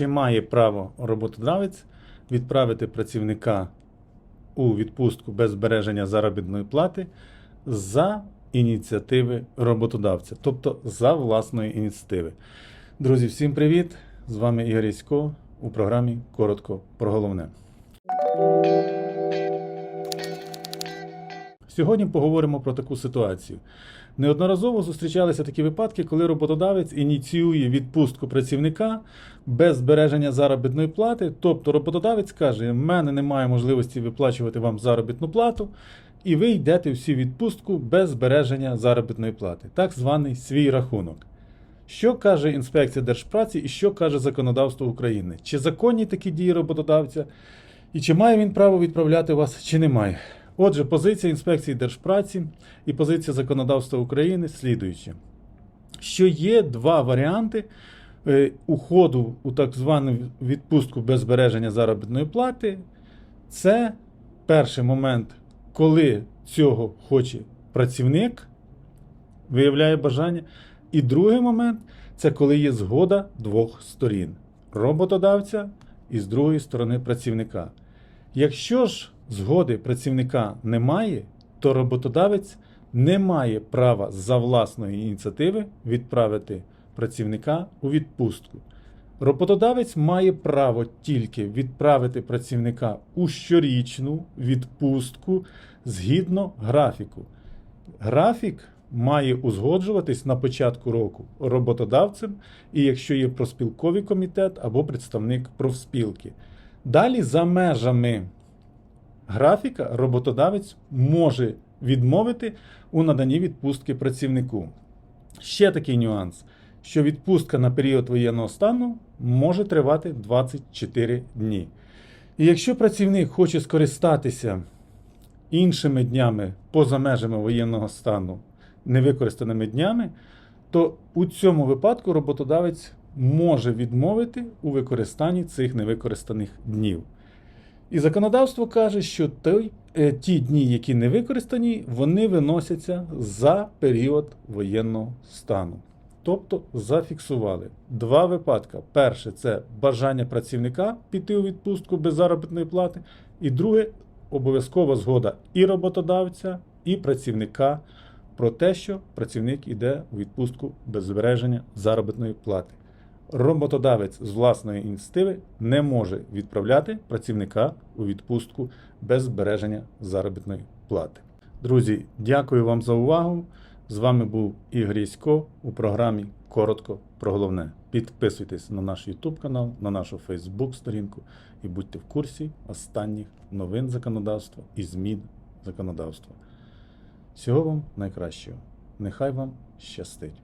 Чи має право роботодавець відправити працівника у відпустку без збереження заробітної плати за ініціативи роботодавця, тобто за власної ініціативи? Друзі, всім привіт! З вами Ігор Ясько у програмі Коротко про головне. Сьогодні поговоримо про таку ситуацію. Неодноразово зустрічалися такі випадки, коли роботодавець ініціює відпустку працівника без збереження заробітної плати. Тобто роботодавець каже: в мене немає можливості виплачувати вам заробітну плату, і ви йдете всі відпустку без збереження заробітної плати, так званий свій рахунок. Що каже інспекція Держпраці і що каже законодавство України? Чи законні такі дії роботодавця? І чи має він право відправляти вас, чи не має? Отже, позиція інспекції Держпраці і позиція законодавства України слідуючі. Що є два варіанти е, уходу у так звану відпустку без збереження заробітної плати. Це перший момент, коли цього хоче працівник, виявляє бажання. І другий момент це коли є згода двох сторін роботодавця і з другої сторони працівника. Якщо ж згоди працівника немає, то роботодавець не має права за власної ініціативи відправити працівника у відпустку. Роботодавець має право тільки відправити працівника у щорічну відпустку згідно графіку. Графік має узгоджуватись на початку року роботодавцем, і якщо є проспілковий комітет або представник профспілки. Далі, за межами графіка, роботодавець може відмовити у наданні відпустки працівнику. Ще такий нюанс, що відпустка на період воєнного стану може тривати 24 дні. І якщо працівник хоче скористатися іншими днями поза межами воєнного стану, невикористаними днями, то у цьому випадку роботодавець може відмовити у використанні цих невикористаних днів. І законодавство каже, що той, е, ті дні, які не використані, вони виносяться за період воєнного стану. Тобто зафіксували два випадки. Перше це бажання працівника піти у відпустку без заробітної плати, і друге обов'язкова згода і роботодавця, і працівника про те, що працівник йде у відпустку без збереження заробітної плати. Роботодавець з власної ініціативи не може відправляти працівника у відпустку без збереження заробітної плати. Друзі, дякую вам за увагу. З вами був Ігор Ясько у програмі Коротко про головне. Підписуйтесь на наш YouTube канал, на нашу Facebook сторінку і будьте в курсі останніх новин законодавства і змін законодавства. Всього вам найкращого. Нехай вам щастить!